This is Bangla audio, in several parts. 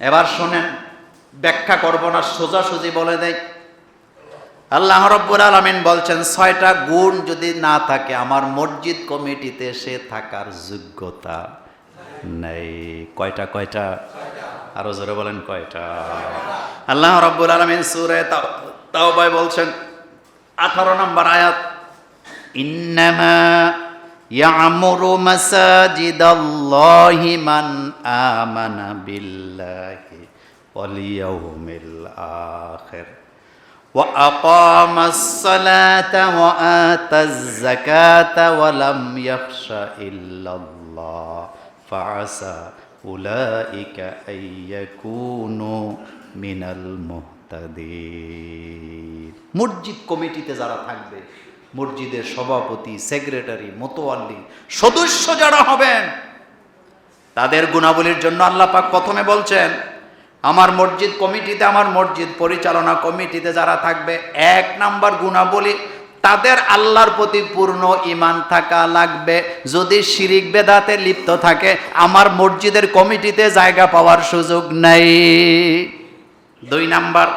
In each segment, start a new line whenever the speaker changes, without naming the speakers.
এবার শোনেন, ব্যাখ্যা করব না, সোজাসুজি বলে দেয় আল্লাহ রব্বুল আলমিন বলছেন, ছয়টা গুণ যদি না থাকে, আমার মসজিদ কমিটিতে সে থাকার যোগ্যতা নেই। কয়টা কয়টা? আরও জোরে বলেন, কয়টা? আল্লাহ রব্বুল আলমিন সুরে তাও বলছেন, আঠারো নম্বর আয়াত, ইন্নামা يعمر مساجد الله من آمن بالله واليوم الآخر وأقام الصلاة وآتى الزكاة ولم يخش إلا الله فعسى أولئك أن يكونوا من المهتدين মসজিদ কমিটিতে যারা থাকবে মসজিদের সভাপতি, সেক্রেটারি, মোতোয়াল্লি, সদস্য যারা হবেন, তাদের গুণাবলীর জন্য আল্লাহ প্রথমে বলছেন, আমার মসজিদ কমিটিতে, আমার মসজিদ পরিচালনা কমিটিতে যারা থাকবে, এক নাম্বার গুণাবলী, তাদের আল্লাহর প্রতি পূর্ণ ইমান থাকা লাগবে। যদি শিরিক বেদাতে লিপ্ত থাকে, আমার মসজিদের কমিটিতে জায়গা পাওয়ার সুযোগ নেই। দুই নাম্বার,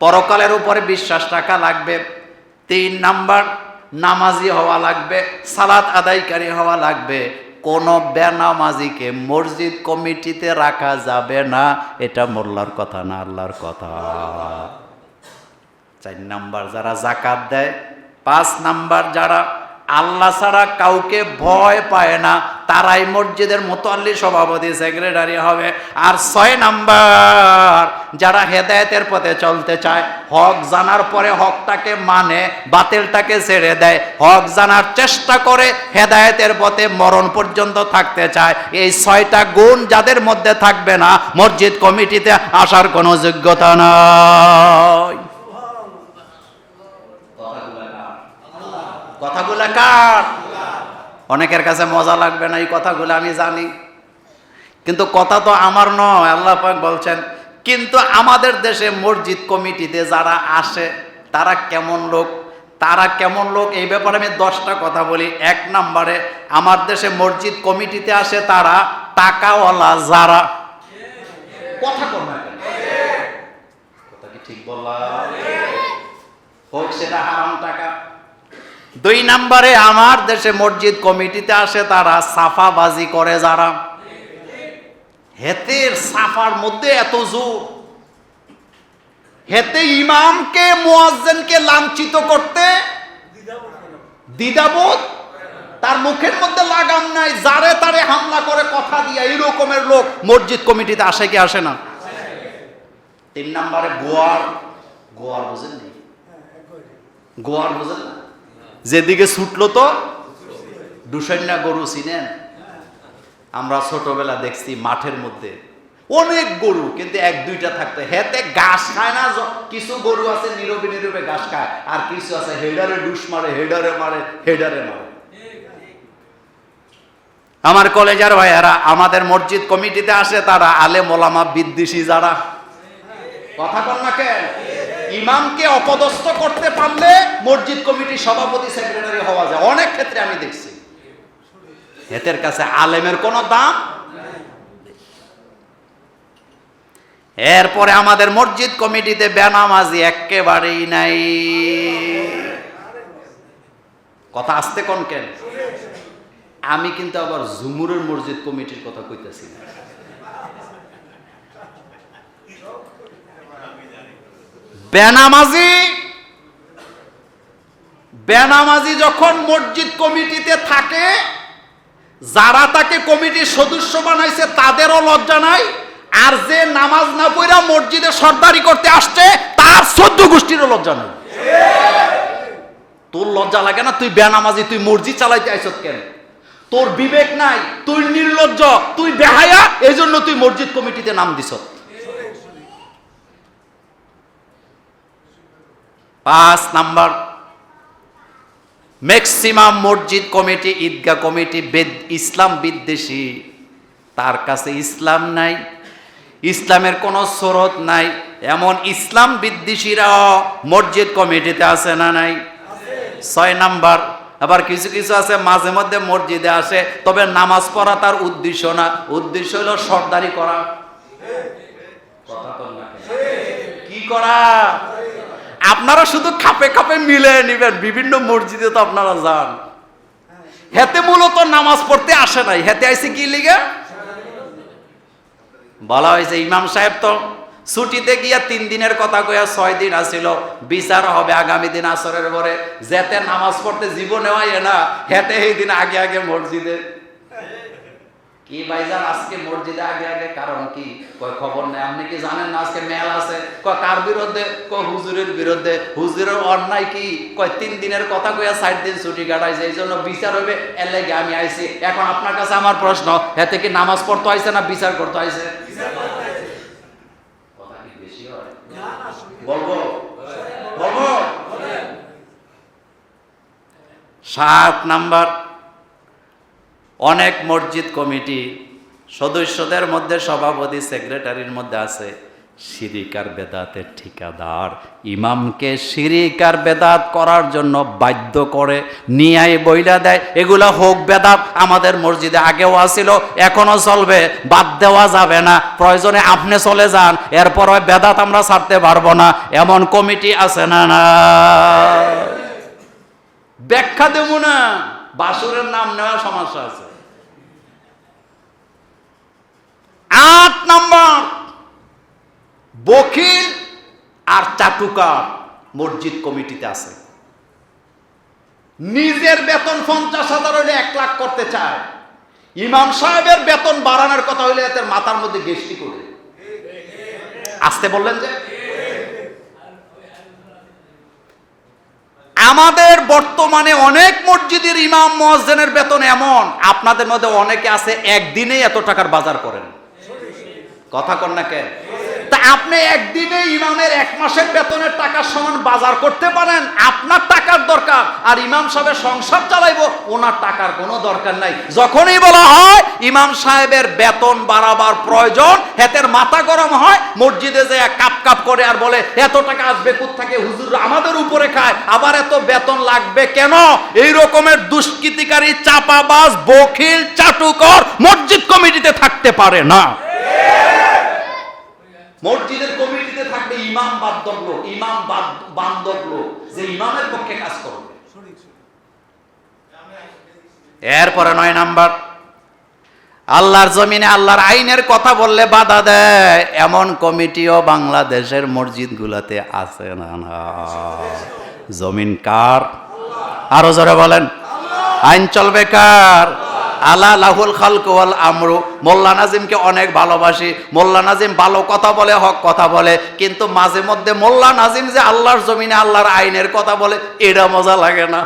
পরকালের উপরে বিশ্বাস রাখা লাগবে। তিন নাম্বার, নামাজি হওয়া লাগবে, সালাত আদায়কারী হওয়া লাগবে। কোন বেনামাজিকে মসজিদ কমিটিতে রাখা যাবে না, এটা মোল্লার কথা না আল্লাহর কথা। চার নাম্বার, যারা জাকাত দেয়। পাঁচ নাম্বার, যারা আল্লাহ ছাড়া কাউকে ভয় পায় না তারাই মসজিদের মোতাল্লি সভাপতি, সেক্রেটারি হবে। আর ছয় নাম্বার, যারা হেদায়েতের পথে চলতে চায়, হক জানার পরে হকটাকে মানে বাতিলটাকে ছেড়ে দেয়। হক জানার চেষ্টা করে হেদায়েতের পথে মরণ পর্যন্ত থাকতে চায়। এই ছয়টা গুণ যাদের মধ্যে থাকবে না, মসজিদ কমিটিতে আসার কোনো যোগ্যতা নয় কথাগুলা কার? অনেকের কাছে মজা লাগবে না এই কথাগুলো আমি জানি। কিন্তু কথা তো আমার নয় আল্লাহ পাক বলছেন কিন্তু আমাদের দেশে মসজিদ কমিটিতে যারা আসে তারা কেমন লোক? তারা কেমন লোক? এই ব্যাপারে আমি দশটা কথা বলি। এক নম্বরে আমার দেশে মসজিদ কমিটিতে আসে তারা টাকাওয়ালা যারা। কথা কেন? কথা কি ঠিক বললাম? হোক সেটা হারাম টাকা। দুই নম্বরে আমার দেশে মসজিদ কমিটিতে আসে, তারা সাফাবাজি করে যারা। হেতের সাফার মধ্যে এত জোর। হেতে ইমামকে, মুয়াজ্জেনকে লাঞ্ছিত করতে দ্বিধাবোধ। তার মুখের মধ্যে লাগাম নাই, যারে তারে হামলা করে কথা দিয়ে এই রকমের লোক মসজিদ কমিটিতে আসে কি আসে না? তিন নম্বরে গোয়ার। গোয়ার বুঝেন গোয়ার বুঝেন না যেদিকে ছুটলো তো দুসন্যা গরু চিনেন? আমরা ছোটবেলা দেখছি মাঠের মধ্যে অনেক গরু, কিন্তু এক, দুইটা থাকতো। হেতে ঘাস খায় না কিছু গরু আছে নীরবে নীরবে ঘাস খায়, আর কিছু আছে হেডারে ডুস মারে, হেডারে মারে হেডারে মারে। আমার কলেজের ভাইয়ারা, আমাদের মসজিদ কমিটিতে আসে তারা আলে মোলামা বিদ্বেষী যারা। কথা কন না কেন? ইমামকে অপদস্থ করতে পারলে মসজিদ কমিটির সভাপতি, সেক্রেটারি হওয়া যায়। অনেক ক্ষেত্রে আমি দেখছি। হেতের কাছে আলেমের কোনো দাম এরপরে আমাদের মসজিদ কমিটিতে বেনামাজি একেবারেই নাই। কথা আসতে কোন কেন? আমি কিন্তু আবার ঝুমুরের মসজিদ কমিটির কথা কইতেছি না। বেনামাজি? বেনামাজি যখন মসজিদ কমিটিতে থাকে, যারা তাকে কমিটির সদস্য বানাইছে, তাদেরও লজ্জা নাই। আর যে নামাজ না পড়া মসজিদে সর্দারি করতে আসছে, তার সদ্য গোষ্ঠীরও লজ্জা নাই। তোর লজ্জা লাগে না? তুই বেনামাজি, তুই মসজিদ চালাইতে আইসত কেন? তোর বিবেক নাই, তুই নির্লজ্জ, তুই বেহায়া এই জন্য তুই মসজিদ কমিটিতে নাম দিছত পাঁচ নাম্বার। ম্যাক্সিমাম মসজিদ কমিটি, ঈদগাহ কমিটি ইসলাম বিদ্বেষী। তার কাছে ইসলাম নাই, ইসলামের কোনো স্রোত নাই। এমন ইসলাম বিদ্বেষীরাও মসজিদ কমিটিতে আছে না নাই? ছয় নাম্বার। আবার কিছু কিছু আছে, মাঝে মধ্যে মসজিদে আসে, তবে নামাজ পড়া তার উদ্দেশ্য না। উদ্দেশ্য হলো সর্দারি করা। কি করা? আপনারা শুধু খাপে খাপে মিলে নিবেন, বিভিন্ন মসজিদে তো আপনারা যান। হেতে মূলত নামাজ পড়তে আসে নাই। হেতে আইসে কি লিগে? বলা হয়েছে, ইমাম সাহেব তো ছুটিতে গিয়া তিন দিনের কথা কইয়া ছয় দিন আসিল। বিচার হবে আগামী দিন আসরের পরে। যেতে নামাজ পড়তে জীবনে হয় না। হেতে এই দিন আগে আগে মসজিদে কি ভাইজান আজকে মসজিদে আগে আগে কারণ কি? কয় খবর নেই? আপনি কি জানেন না আজকে মেল আছে? কয় কার বিরুদ্ধে? কয় হুজুরের বিরুদ্ধে। হুজুরের অন্যায় কি? কয় তিন দিনের কথা কইয়া ষাট দিন ছুটি কাটাইছে। এই জন্য বিচার হবে এর লাগে আমি আইছি। এখন আপনার কাছে আমার প্রশ্ন হেতে কি নামাজ পড়তে আইছে না বিচার করতে আইছে? বলব? সাত নাম্বার। অনেক মসজিদ কমিটি সদস্যদের মধ্যে সভাপতি, সেক্রেটারির মধ্যে আছে সিরিকার বেদাতের ঠিকাদার। ইমামকে সিরিকার বেদাত করার জন্য বাধ্য করে নিয়াই বইলা দেয়। এগুলা হোক বেদাত, আমাদের মসজিদে আগেও আসিল এখনও চলবে, বাদ দেওয়া যাবে না। প্রয়োজনে আপনি চলে যান, এরপর বেদাত আমরা ছাড়তে পারব না। এমন কমিটি আছে না না? ব্যাখ্যা দেব না। বাসুরের নাম নেওয়া সমস্যা আছে। আট নম্বর। বকিল আর চাটুকার মসজিদ কমিটিতে আছে। নিজের বেতন পঞ্চাশ হাজার হইলে এক লাখ করতে চায়। ইমাম সাহেবের বেতন বাড়ানোর কথা হইলে এদের মাথার মধ্যে গেষ্টি করে। আসতে বললেন যে? আমাদের বর্তমানে অনেক মসজিদের ইমাম মসজিদের বেতন এমন। আপনাদের মধ্যে অনেকে আছে একদিনে এত টাকার বাজার করেন। কথা কন না কেন? তা আপনি একদিনে ইমামের এক মাসের বেতনের টাকার সমান বাজার করতে পারেন আপনার টাকার দরকার আর ইমাম সাহেবের সংসার চালাইবো ওনার টাকার কোনো দরকার নাই। যখনই বলা হয় ইমাম সাহেবের বেতন বাড়াবার প্রয়োজন হেতের মাথা গরম হয় মসজিদে যে কাপ কাপ করে আর বলে এত টাকা আসবে থেকে হুজুর আমাদের উপরে খায় আবার এত বেতন লাগবে কেন? এই রকমের দুষ্কৃতিকারী চাপাবাজ বখিল চাটুকর মসজিদ কমিটিতে থাকতে পারে না। মসজিদের কমিটিতে থাকবে ইমাম বান্ধব লোক, ইমাম বান্ধব লোক, যে ইমামের পক্ষে কাজ করবে। এরপরে নয় নাম্বার, আল্লাহর জমিনে আল্লাহর আইনের কথা বললে বাধা দেয়, এমন কমিটিও বাংলাদেশের মসজিদগুলোতে আছে না। জমিন কার? আরও জোরে বলেন। আইন চলবে কার? আলা লাহুল খালক ওয়াল আমরু। মোল্লা নাজিমকে অনেক ভালোবাসি। মোল্লা নাজিম ভালো কথা বলে, হক কথা বলে। কিন্তু মাঝে মধ্যে মোল্লা নাজিম যে আল্লাহর জমিনে আল্লাহর আইনের কথা বলে, এটা মজা লাগে না।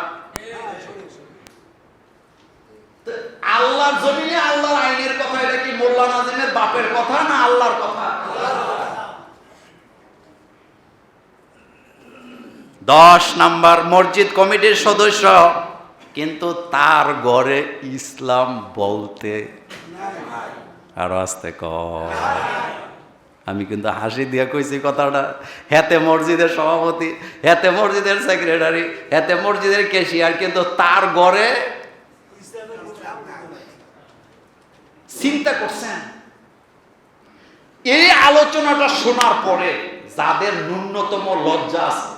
আল্লাহর জমিনে আল্লাহর আইনের কথা, এটা কি মোল্লা নাজিমের বাপের কথা না আল্লাহর কথা? দশ নাম্বার, মসজিদ কমিটির সদস্য। কিন্তু তার ঘরে ইসলাম বলতে আরও আসতে ক। আমি কিন্তু হাসি দিয়ে কইছি কথাটা। হেতে মসজিদের সভাপতি, হেতে মসজিদের সেক্রেটারি, হেতে মসজিদের কেশিয়ার, কিন্তু তার ঘরে চিন্তা করছেন। এই আলোচনাটা শোনার পরে যাদের ন্যূনতম লজ্জা আছে,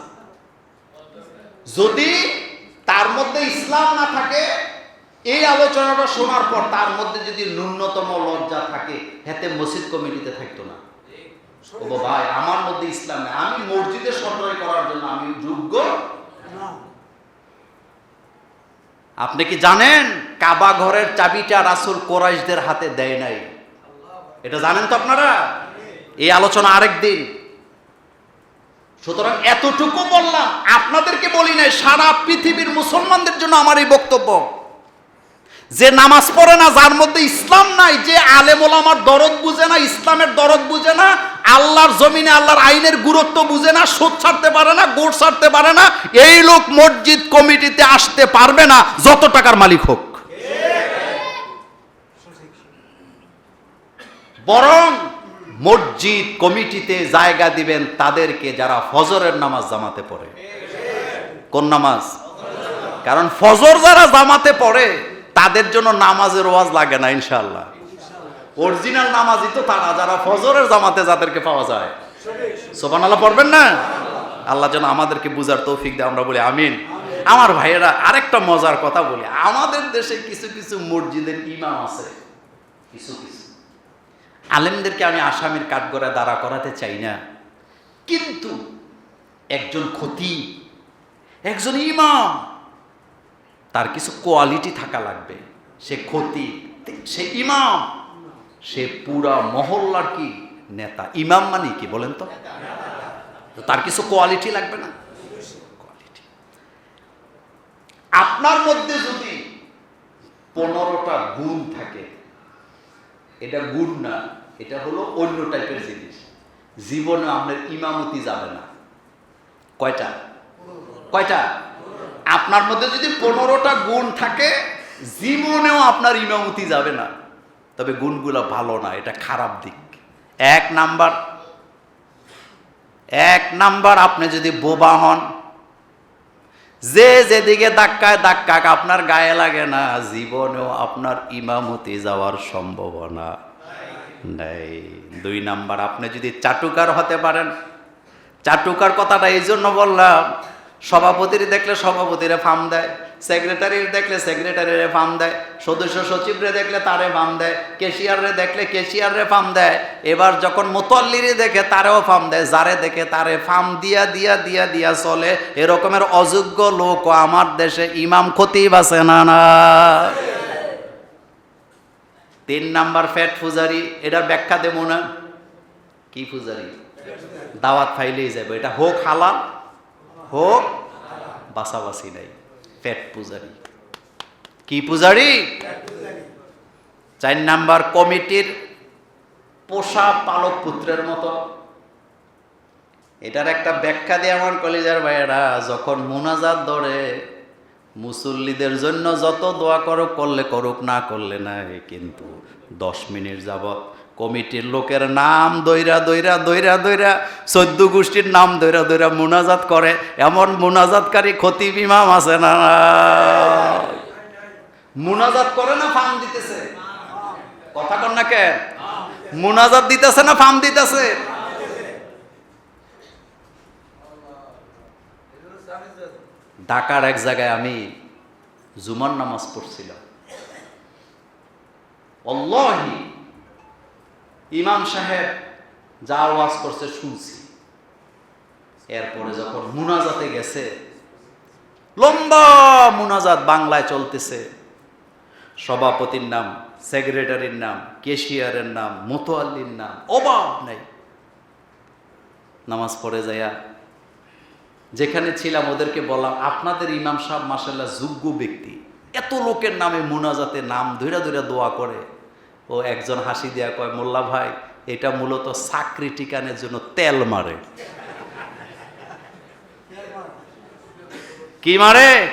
যদি তার মধ্যে ইসলাম না থাকে, এই আলোচনাটা শোনার পর তার মধ্যে যদি ন্যূনতম লজ্জা থাকে, হেতে মসজিদ কমিটিতে থাকতো না। ও ভাই আমার মধ্যে ইসলাম নেই। আমি মসজিদে সরবরাহ করার জন্য আমি যোগ্য? আপনি কি জানেন কাবা ঘরের চাবিটা রাসুল কোরাইশদের হাতে দেয় নাই? এটা জানেন তো আপনারা? এই আলোচনা আরেক দিন সুতরাং এতটুকু বললাম, আপনাদেরকে বলি নাই, সারা পৃথিবীর মুসলমানদের জন্য আমার এই বক্তব্য। যে নামাজ পড়ে না, যার মধ্যে ইসলাম নাই, যে আলেম ওলামার দরদ বুঝে না, ইসলামের দরদ বুঝে না, আল্লাহর জমিনে আল্লাহর আইনের গুরুত্ব বুঝে না, সুদ ছাড়তে পারে না, গোট ছাড়তে পারে না, এই লোক মসজিদ কমিটিতে আসতে পারবে না, যত টাকার মালিক হোক। বরং মসজিদ, কমিটিতে জায়গা দিবেন তাদেরকে যারা ফজরের নামাজ জামাতে পড়ে। কোন নামাজ? কারণ ফজর যারা জামাতে পড়ে, তাদের জন্য নামাজের ওয়াজ লাগে না ইনশাল্লাহ অরিজিনাল নামাজই তো তারা, যারা ফজরের জামাতে যাদেরকে পাওয়া যায়। সোবান আল্লাহ পড়বেন না? আল্লাহ যেন আমাদেরকে বুঝার তৌফিক দেয়, আমরা বলি আমিন। আমার ভাইয়েরা, আরেকটা মজার কথা বলি। আমাদের দেশে কিছু কিছু মসজিদের ইমাম আছে। কিছু কিছু। আলেমদেরকে আমি আসামির কাঠগড়ায় দাঁড়া করাতে চাই না। কিন্তু একজন ক্ষতি একজন ইমাম, তার কিছু কোয়ালিটি থাকা লাগবে। সে ক্ষতি সে ইমাম, সে পুরা মহল্লার কি নেতা? ইমাম মানে কি বলেন তো? তো তার কিছু কোয়ালিটি লাগবে না? কোয়ালিটি। আপনার মধ্যে যদি পনেরোটা গুণ থাকে এটা গুণ না, এটা হলো অন্য টাইপের জিনিস। জীবনে আপনার ইমামতি যাবে না। কয়টা? কয়টা? আপনার মধ্যে যদি পনেরোটা গুণ থাকে, জীবনেও আপনার ইমামতি যাবে না। তবে গুণগুলো ভালো না, এটা খারাপ দিক। এক নাম্বার এক নাম্বার আপনি যদি বোবা হন যে যেদিকে ধাক্কায় ধাক্কাক, আপনার গায়ে লাগে না, জীবনেও আপনার ইমামতি যাওয়ার সম্ভাবনা নেই। দুই নাম্বার, আপনি যদি চাটুকার হতে পারেন, চাটুকার কথাটা এই জন্য বললাম, সভাপতির দেখলে সভাপতিরে ফার্ম দেয়। সেক্রেটারির দেখলে সেক্রেটারিরে ফার্ম দেয়, সদস্য সচিবরে দেখলে তারে ফার্ম দেয় কেশিয়াররে দেখলে কেশিয়াররে ফার্ম দেয়। এবার যখন মোতল্লিরে দেখে তারেও ফার্ম দেয়, যারে দেখে তারে ফার্ম দিয়া দিয়া দিয়া দিয়া চলে এরকমের অযোগ্য লোক আমার দেশে ইমাম খতিব আছে না না? তিন নাম্বার ফ্যাট ফুজারি এটার ব্যাখ্যা দেবো না। কি ফুজারি দাওয়াত ফাইলেই যাবে এটা হোক হালাল, হোক বাসাবাসি নাই। ফ্যাট পূজারি। কি পূজারি? চার নাম্বার কমিটির পোষা পালক পুত্রের মতো। এটার একটা ব্যাখ্যা দিয়ে আমার কলেজের ভাইয়েরা, যখন মোনাজাত ধরে, মুসল্লিদের জন্য যত দোয়া করো করলে করুক, না করলে নাই, কিন্তু দশ মিনিট যাবত কমিটির লোকের নাম দৈরা দৈরা দৈরা দৈরা চোদ্দ গোষ্ঠীর নাম দৈরা দৈরা মোনাজাত করে। এমন মোনাজাতকারী ক্ষতি বিমাম আছে না মোনাজাত করে না ফার্ম দিতেছে? কথা কর না কেন? মোনাজাত দিতেছে না ফার্ম দিতেছে? ঢাকার এক জায়গায় আমি জুমার নামাজ পড়ছিলাম। অল্লাহি ইমাম সাহেব যা ওয়াজ করছে শুনছি। এরপরে যখন মুনাজাতে গেছে, লম্বা মুনাজাত বাংলায় চলতেছে। সভাপতির নাম, সেক্রেটারির নাম কেশিয়ারের নাম, মোতোয়াল্লির নাম, অভাব নাই। নামাজ পড়ে যাইয়া যেখানে ছিলাম ওদেরকে বললাম, আপনাদের ইমাম সাহেব মাসাল্লাহ যোগ্য ব্যক্তি। এত লোকের নামে মুনাজাতে নাম ধৈরা ধৈরা দোয়া করে। ও একজন হাসি দেয়া কয়, মোল্লা ভাই, এটা মূলত চাকরি টিকানের জন্য তেল মারে। কি মারে?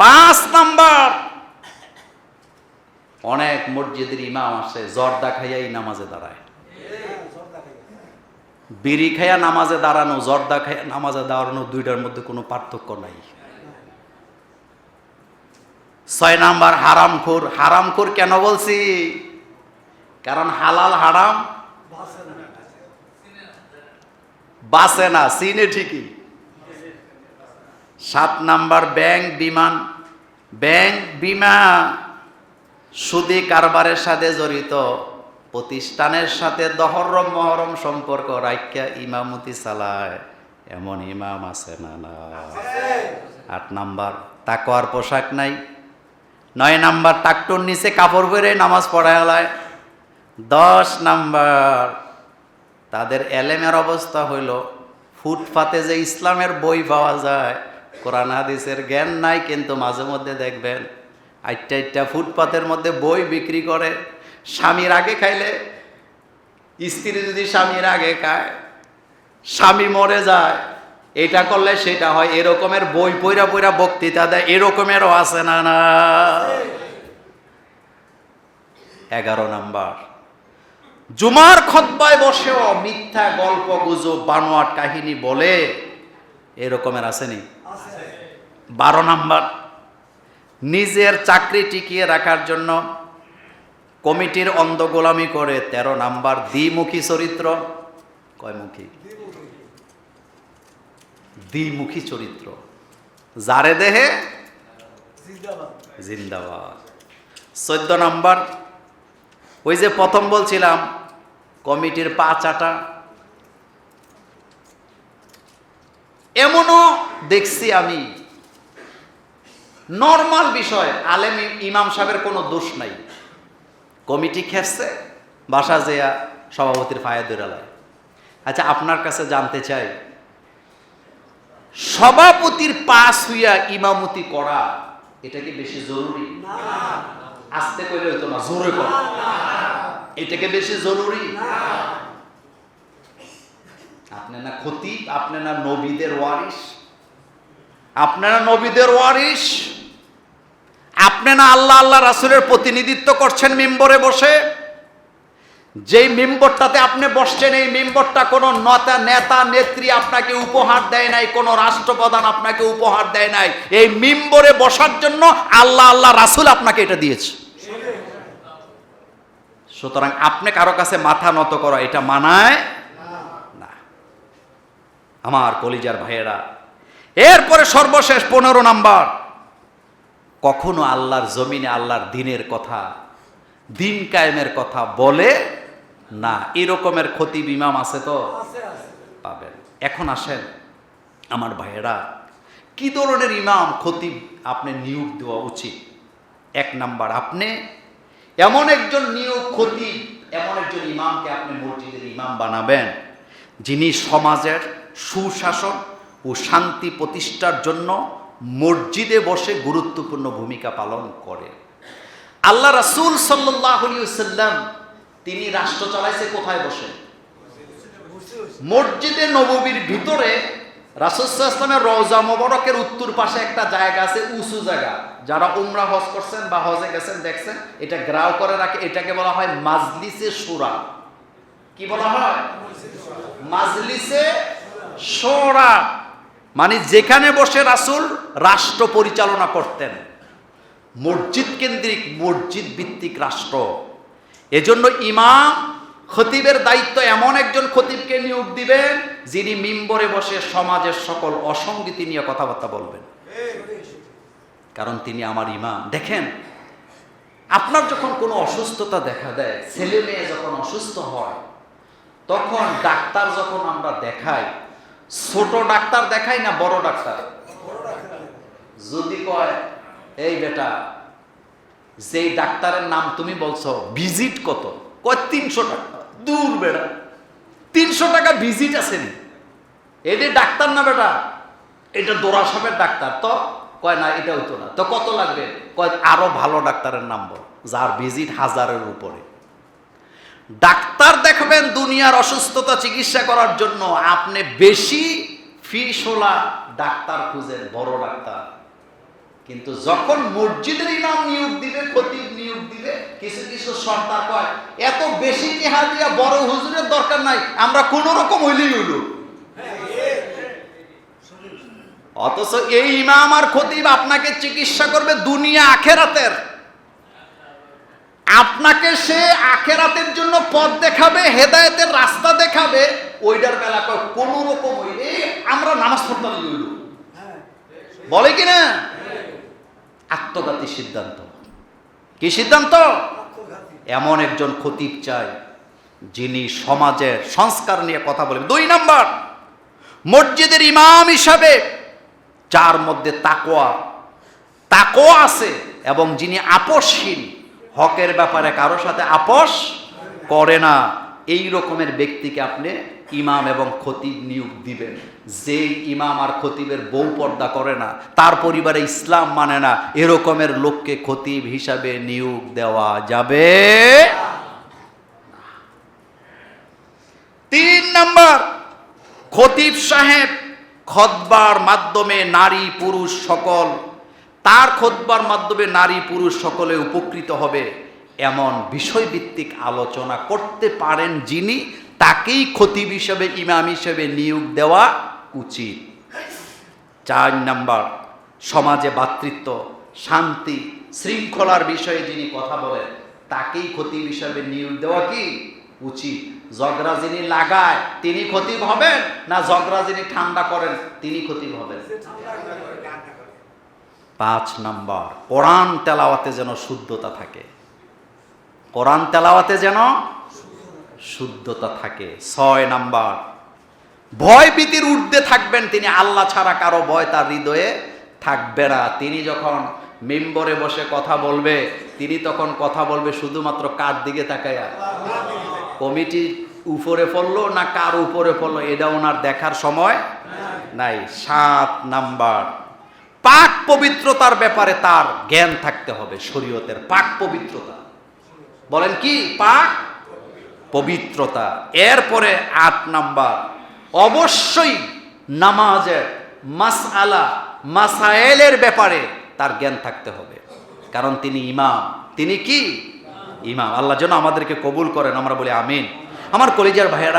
পাঁচ নাম্বার। অনেক মসজিদের ইমাম আসে, জর্দা খাইয়াই নামাজে দাঁড়ায়। বিড়ি খাইয়া নামাজে দাঁড়ানো, জর্দা খাইয়া নামাজে দাঁড়ানো, দুইটার মধ্যে কোনো পার্থক্য নাই। ছয় নাম্বার হারামখোর। হারামখোর কেন বলছি? কারণ হালাল হারাম? বাসে না সিনে ঠিকই। সাত নাম্বার ব্যাংক বিমান। ব্যাংক বিমা সুদী কারবারের সাথে জড়িত। প্রতিষ্ঠানের সাথে দহরম মহরম সম্পর্ক রাখিয়া ইমামতি চালায় এমন ইমাম আছে না না আট নাম্বার তাকোয়ার পোশাক নাই? নয় নাম্বার টাকটুর নিচে কাপড় পরে নামাজ পড়ায় দশ নাম্বার, তাদের এলেমের অবস্থা হইল, ফুটপাতে যে ইসলামের বই পাওয়া যায়, কোরআন হাদিসের জ্ঞান নাই, কিন্তু মাঝে মধ্যে দেখবেন আইটা আইটা ফুটপাতের মধ্যে বই বিক্রি করে, স্বামীর আগে খাইলে, স্ত্রী যদি স্বামীর আগে খায়, স্বামী মরে যায় এটা করলে সেটা হয়, এরকমের বই পইরা পইরা বক্তৃতা দেয়, এরকমেরও আছে না না। এগারো নাম্বার। জুমার খতবায় বসেও মিথ্যা গল্প গুজব, বানোয়াট কাহিনী বলে, এরকমের আসেনি? বারো নাম্বার। নিজের চাকরি টিকিয়ে রাখার জন্য কমিটির অন্ধ গোলামি করে ১৩ নাম্বার, দ্বিমুখী চরিত্র। কয়মুখী? দ্বিমুখী চরিত্র। যারে দেহে? জিন্দাবাদ। চোদ্দ নম্বর, ওই যে প্রথম বলছিলাম, কমিটির পা চাটা। এমনও দেখছি আমি। নর্মাল বিষয়, আলেম ইমাম সাহেবের কোনো দোষ নাই। কমিটি খেসছে বাসা যেয়া সভাপতির ফায়া দৌড়ালায় আচ্ছা আপনার কাছে জানতে চাই সভাপতির পাশ হইয়া ইমামতি করা এটা কি বেশি জরুরি? আসতে কইলে হইতো না জোরে কর। এটাকে বেশি জরুরি? আপনি না ক্ষতি আপনি না নবীদের ওয়ারিস আপনারা নবীদের ওয়ারিস আপনি না আল্লাহ আল্লাহ রাসুলের প্রতিনিধিত্ব করছেন মেম্বরে বসে। যেই মেম্বরটাতে আপনি বসছেন, এই মেম্বরটা কোনো নেতা নেতা, নেত্রী আপনাকে উপহার দেয় নাই, কোনো রাষ্ট্রপ্রধান আপনাকে উপহার দেয় নাই। এই মেম্বরে বসার জন্য আল্লাহ আল্লাহ রাসুল আপনাকে এটা দিয়েছে। সুতরাং আপনি কারও কাছে মাথা নত করা, এটা মানায় না। আমার কলিজার ভাইয়েরা, এরপরে সর্বশেষ পনেরো নাম্বার। কখনো আল্লাহর জমিনে, আল্লাহর দিনের কথা, দিন কায়েমের কথা বলে না এরকমের ক্ষতি বিমাম আছে তো? পাবেন। এখন আসেন আমার ভাইয়েরা কি ধরনের ইমাম খতিব আপনি নিয়োগ দেওয়া উচিত? এক নাম্বার আপনি এমন একজন নিয়োগ খতিব এমন একজন ইমামকে আপনি মসজিদের ইমাম বানাবেন যিনি সমাজের সুশাসন ও শান্তি প্রতিষ্ঠার জন্য মসজিদে বসে গুরুত্বপূর্ণ ভূমিকা পালন করে। আল্লাহ রাসূল সাল্লাহ সাল্লাম তিনি রাষ্ট্র চালাইছে কোথায় বসে? মসজিদে নববীর ভিতরে রাসুসাল্লামের রওজা মোবারকের উত্তর পাশে একটা জায়গা আছে, উঁচু জায়গা। যারা উমরা হজ করছেন বা হজে গেছেন, দেখছেন, এটা গ্রাও করে রাখে, এটাকে বলা হয় মাজলিসে সুরা কি বলা হয়? মাজলিসে সোরা মানে যেখানে বসে রাসূল রাষ্ট্র পরিচালনা করতেন। মসজিদ কেন্দ্রিক মসজিদ ভিত্তিক রাষ্ট্র। এজন্য ইমাম খতিবের দায়িত্ব এমন একজন খতিবকে নিয়োগ দিবেন, যিনি মিম্বরে বসে সমাজের সকল অসঙ্গীতি নিয়ে কথাবার্তা বলবেন। কারণ তিনি আমার ইমাম। দেখেন, আপনার যখন কোনো অসুস্থতা দেখা দেয়, ছেলে মেয়ে যখন অসুস্থ হয়, তখন ডাক্তার যখন আমরা দেখাই, ছোট ডাক্তার দেখাই না বড় ডাক্তার? যদি কয়, এই বেটা যেই ডাক্তারের নাম তুমি বলছো ভিজিট কত? কয়, তিনশো টাকা। দূর বেড়া। তিনশো টাকা ভিজিট আসেনি। এদের ডাক্তার না বেটা, এটা দোরা ডাক্তার। তো কয়, না, এটা হতো না। তো কত লাগবে? কয়, আরও ভালো ডাক্তারের নাম বল, যার ভিজিট হাজারের উপরে। ডাক্তার দেখবেন দুনিয়ার অসুস্থতা চিকিৎসা করার জন্য আপনি বেশি ফিসওয়ালা ডাক্তার খুঁজেন, বড় ডাক্তার। কিন্তু যখন মসজিদের ইমাম নিয়োগ দিবে, খতিব নিয়োগ দিবে, কিছু কিছু সর্দার কয়, এত বেশি টেহা দিয়া বড় হুজুরের দরকার নাই, আমরা কোন রকম হইলেই হইল। অথচ এই ইমাম আর খতিব আপনাকে চিকিৎসা করবে দুনিয়া আখেরাতের। আপনাকে সে আখেরাতের জন্য পথ দেখাবে, হেদায়েতের রাস্তা দেখাবে, ওইটার বেলা কোন রকম হইলে আমরা নামাজ পড়তে বলে কি না? আত্মঘাতী সিদ্ধান্ত। কি সিদ্ধান্ত? এমন একজন খতিব চাই, যিনি সমাজের সংস্কার নিয়ে কথা বলবেন দুই নাম্বার, মসজিদের ইমাম হিসাবে যার মধ্যে তাকোয়া তাকোয়া আছে এবং যিনি আপোষহীন, হকের ব্যাপারে কারোর সাথে আপোষ করে না। এই রকমের ব্যক্তিকে আপনি ইমাম এবং খতিব নিয়োগ দিবেন। যেই ইমাম আর খতিবের বউ পর্দা করে না, তার পরিবারে ইসলাম মানে না, এরকমের লোককে খতিব হিসাবে নিয়োগ দেওয়া যাবে তিন নাম্বার, খতিব সাহেব খতবার মাধ্যমে নারী পুরুষ সকল, তার খতবার মাধ্যমে নারী পুরুষ সকলে উপকৃত হবে এমন বিষয়ভিত্তিক আলোচনা করতে পারেন যিনি তাকেই খতিব হিসেবে, ইমাম হিসেবে নিয়োগ দেওয়া উচিত। চার নাম্বার, সমাজে ভাতৃত্ব, শান্তি, শৃঙ্খলার বিষয়ে যিনি কথা বলেন, তাকেই খতিব হিসাবে নিয়োগ দেওয়া কি উচিত? জগরা যিনি লাগায়, তিনি খতিব হবেন? না জগরা যিনি ঠান্ডা করেন, তিনি খতিব হবেন? পাঁচ নাম্বার, কোরআন তেলাওয়াতে যেন শুদ্ধতা থাকে। কোরআন তেলাওয়াতে যেন শুদ্ধতা থাকে। ছয় নাম্বার, ভয় ভীতির ঊর্ধ্বে থাকবেন তিনি। আল্লাহ ছাড়া কারও ভয় তার হৃদয়ে থাকবে না। তিনি যখন মেম্বরে বসে কথা বলবে, তিনি তখন কথা বলবে শুধুমাত্র কার দিকে তাকায়া? কমিটি উপরে পড়ল না কার উপরে পড়ল? এটা ওনার দেখার সময় নাই। সাত নাম্বার, পাক পবিত্রতার ব্যাপারে তার জ্ঞান থাকতে হবে শরীয়তের। পাক পবিত্রতা। বলেন কি? পাক পবিত্রতা। এরপরে আট নাম্বার, অবশ্যই নামাজের মাসআলা, মাসায়েলের ব্যাপারে তার জ্ঞান থাকতে হবে। কারণ তিনি ইমাম। তিনি কি? ইমাম। আল্লাহ যেন আমাদেরকে কবুল করেন। আমরা বলি আমিন। আমার কলিজার ভাইয়েরা